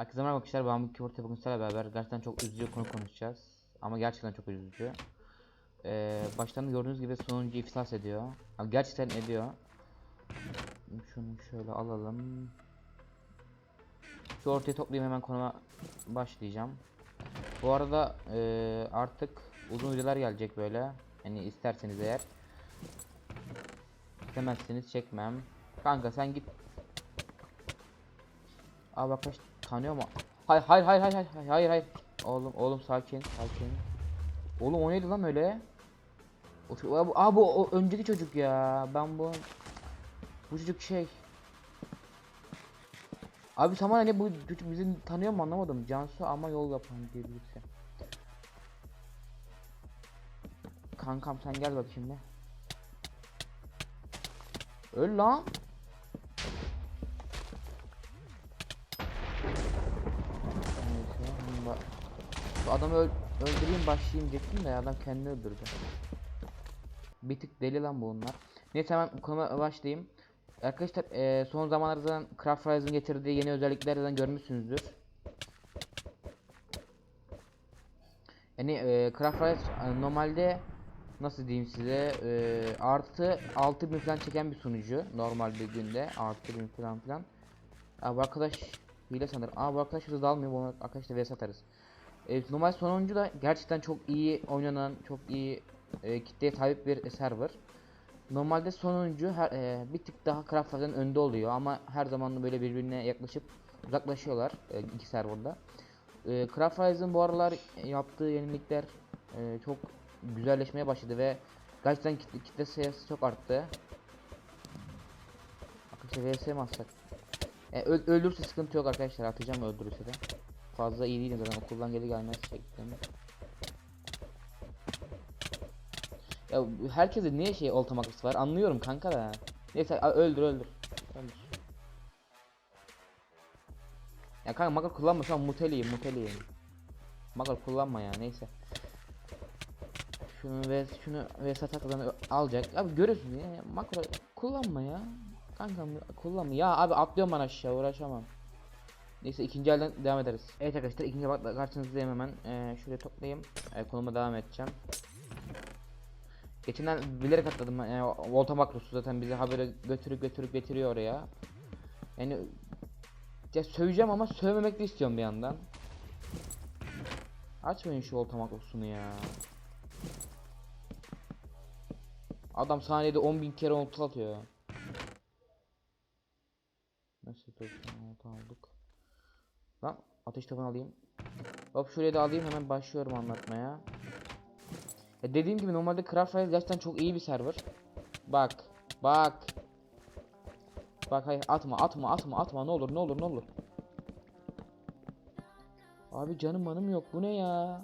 Herkese merhaba arkadaşlar. Ben bu bugün sizlerle beraber gerçekten çok üzücü konu konuşacağız. Ama gerçekten çok üzücü. Ee, baştan gördüğünüz gibi sonuncu iflas ediyor. Ha, gerçekten ediyor. Şunu şöyle alalım. Şu ortaya toplayayım hemen konuma başlayacağım. Bu arada ee, artık uzun videolar gelecek böyle. Yani isterseniz eğer. İstemezseniz çekmem. Kanka sen git Abi arkadaş tanıyor mu? Hayır hayır hayır hayır hayır hayır hayır. Oğlum oğlum sakin sakin. Oğlum o neydi lan öyle? O, ço- abi, abi o, o önceki çocuk ya. Ben bu bu çocuk şey. Abi tamam ne bu çocuk bizi tanıyor mu anlamadım. Cansu ama yol yapan diye birisi. Kankam sen gel bak şimdi. Öl lan. Da- Şu adamı öl öldüreyim başlayayım diyecektim de adam kendini öldürdü. Bir tık deli lan bunlar. Neyse hemen konuma başlayayım. Arkadaşlar eee, son zamanlarda Craft Rise'ın getirdiği yeni özelliklerden görmüşsünüzdür. Yani eee Craft Rise e, normalde nasıl diyeyim size eee, artı 6000 falan çeken bir sunucu normal bir günde artı 1000 falan filan. Aa, bu arkadaş hile sanırım. Aa bu arkadaş hızlı almıyor. Bu arkadaşla vs atarız. E, normal sonuncu da gerçekten çok iyi oynanan, çok iyi e, kitleye sahip bir server. Normalde sonuncu her, e, bir tık daha craftlardan önde oluyor ama her zaman böyle birbirine yaklaşıp uzaklaşıyorlar e, iki serverda. E, Craft bu aralar yaptığı yenilikler e, çok güzelleşmeye başladı ve gerçekten kitle, kitle sayısı çok arttı. Arkadaşlar vs mi atsak? E, öl öldürürse sıkıntı yok arkadaşlar atacağım öldürürse de. Fazla iyi değilim zaten okuldan geri gelmez çektim. Ya herkese niye şey olta makası var anlıyorum kanka da. Neyse öldür öldür. Öldür. Ya kanka makar kullanma şu an muteliyim muteliyim. Makar kullanma ya neyse. Şunu ve şunu ve sataklarını alacak. Abi görüyorsun ya makro kullanma ya. Kankam kullanma. Ya abi atlıyorum ben aşağı uğraşamam. Neyse ikinci elden devam ederiz. Evet arkadaşlar ikinci bakla karşınızdayım hemen. Ee, şuraya toplayayım. Ee, konuma devam edeceğim. Geçenden bilerek atladım. Yani volta makrosu zaten bizi habere götürüp götürüp getiriyor oraya. Yani ya söveceğim ama sövmemek de istiyorum bir yandan. Açmayın şu volta makrosunu ya. Adam saniyede 10.000 kere volta atıyor. Nasıl 96 aldık. Lan ateş tabanı alayım. Hop şuraya da alayım hemen başlıyorum anlatmaya. Ya dediğim gibi normalde Craft Rise gerçekten çok iyi bir server. Bak. Bak. Bak hayır atma atma atma atma ne olur ne olur ne olur. Abi canım manım yok bu ne ya.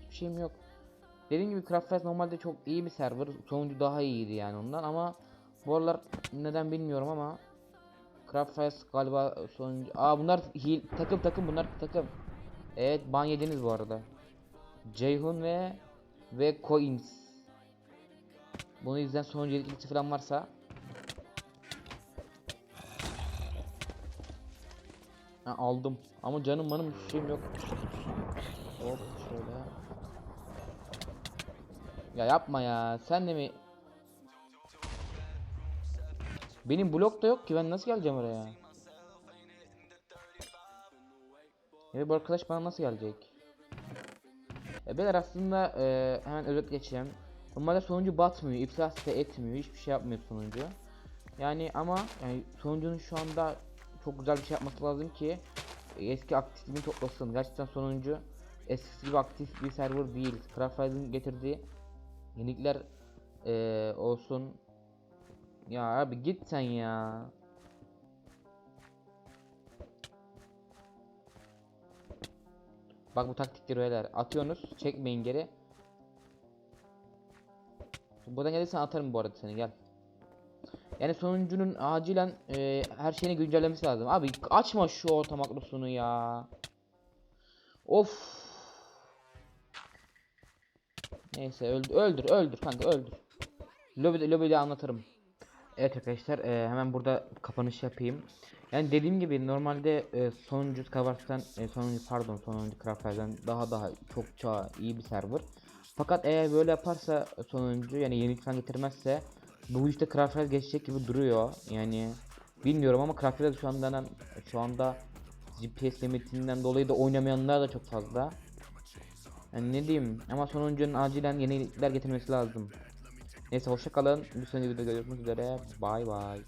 Hiçbir şeyim yok. Dediğim gibi Craft Rise normalde çok iyi bir server. Sonuncu daha iyiydi yani ondan ama bu aralar neden bilmiyorum ama Rise galiba sonuncu. Aa bunlar hil takım takım bunlar takım. Evet ban yediniz bu arada. Ceyhun ve ve Coins. Bunu izleyen sonuncu yetkilisi falan varsa ha, aldım. Ama canım manım bir şeyim yok. Hop şöyle. Ya yapma ya. Sen de mi Benim blok da yok ki ben nasıl geleceğim oraya? Evet bu arkadaş bana nasıl gelecek? E beyler aslında e, hemen özet geçeceğim. Normalde sonuncu batmıyor, iflas da etmiyor, hiçbir şey yapmıyor sonuncu. Yani ama yani sonuncunun şu anda çok güzel bir şey yapması lazım ki e, eski aktifliğini toplasın. Gerçekten sonuncu eskisi gibi aktif bir server değil. Craftrise'ın getirdiği yenilikler e, olsun, ya abi git sen ya. Bak bu taktikleri beyler. Atıyorsunuz. Çekmeyin geri. Buradan gelirsen atarım bu arada seni gel. Yani sonuncunun acilen e, her şeyini güncellemesi lazım. Abi açma şu orta makrosunu ya. Of. Neyse öldür öldür öldür kanka öldür. Lobide lobide anlatırım. Evet arkadaşlar e, hemen burada kapanış yapayım. Yani dediğim gibi normalde e, sonuncu Skyward'dan e, sonuncu pardon sonuncu Craft'tan daha daha çokça iyi bir server. Fakat eğer böyle yaparsa sonuncu yani yenilik falan getirmezse bu işte Craft'lar geçecek gibi duruyor. Yani bilmiyorum ama Craft'lar şu anda şu anda GPS limitinden dolayı da oynamayanlar da çok fazla. Yani ne diyeyim ama sonuncunun acilen yenilikler getirmesi lazım. Neyse hoşça kalın. Bir sonraki videoda görüşmek üzere. Bay bay.